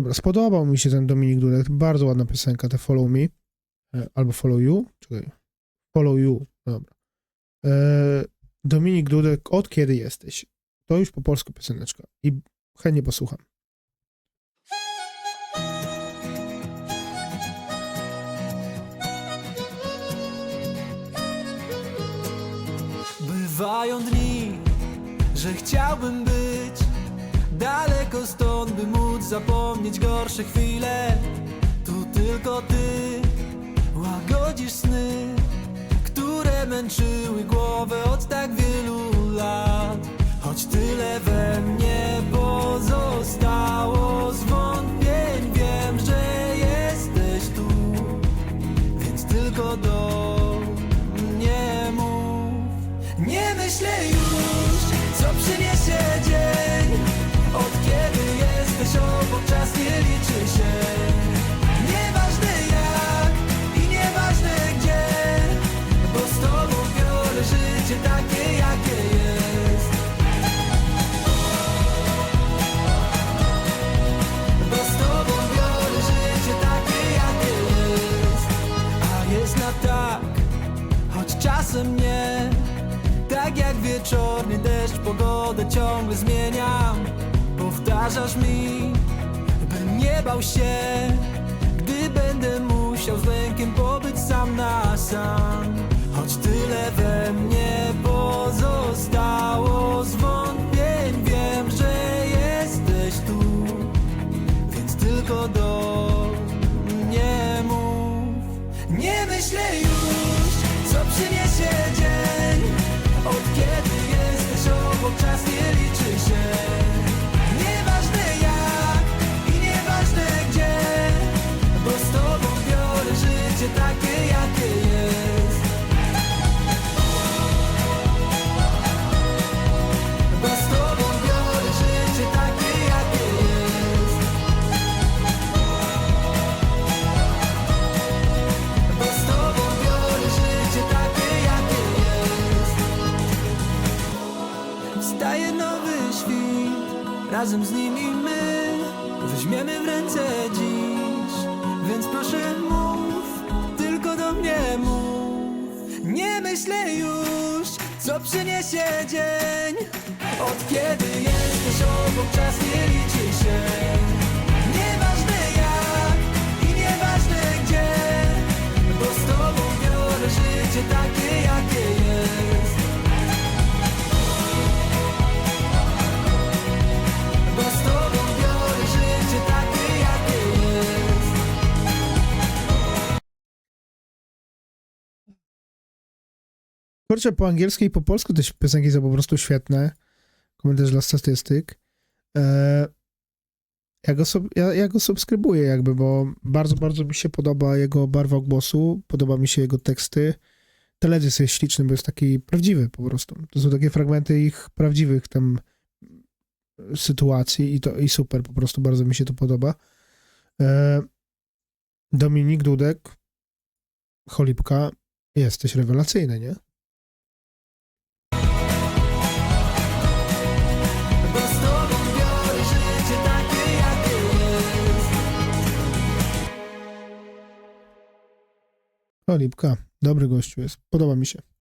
Dobra, spodobał mi się ten Dominik Dudek. Bardzo ładna piosenka, te Follow Me. E, Albo Follow You. Czekaj. Follow You. Dobra. E, Dominik Dudek, od kiedy jesteś? To już po polsku pioseneczka. I chętnie posłucham. Bywają dni, że chciałbym być daleko stąd, zapomnieć gorsze chwile. Tu tylko ty łagodzisz sny, które męczyły głowę od tak wielu lat. Choć tyle we jest na tak choć czasem nie. Tak jak wieczorny deszcz, pogodę ciągle zmieniam Powtarzasz mi, bym nie bał się Gdy będę musiał z lękiem pobyć myślę już, co przyniesie dzień Od kiedy jesteś obok, czas nie Wstaje nowy świt, razem z nim i my Weźmiemy w ręce dziś, więc proszę mów Tylko do mnie mów. Nie myślę już, co przyniesie dzień. Od kiedy jesteś obok, czas nie liczy się Kurczę, po angielsku i po polsku te piosenki są po prostu świetne. Komentarz dla statystyk. E, ja, go sub, ja, ja go subskrybuję jakby, bo bardzo, bardzo mi się podoba jego barwa głosu, podoba mi się jego teksty. Teledysk jest śliczny, bo jest taki prawdziwy po prostu. To są takie fragmenty ich prawdziwych tam sytuacji i to i super, po prostu bardzo mi się to podoba. E, Dominik Dudek, Cholipka, jesteś rewelacyjny, nie? Cholipka, dobry gościu jest, podoba mi się.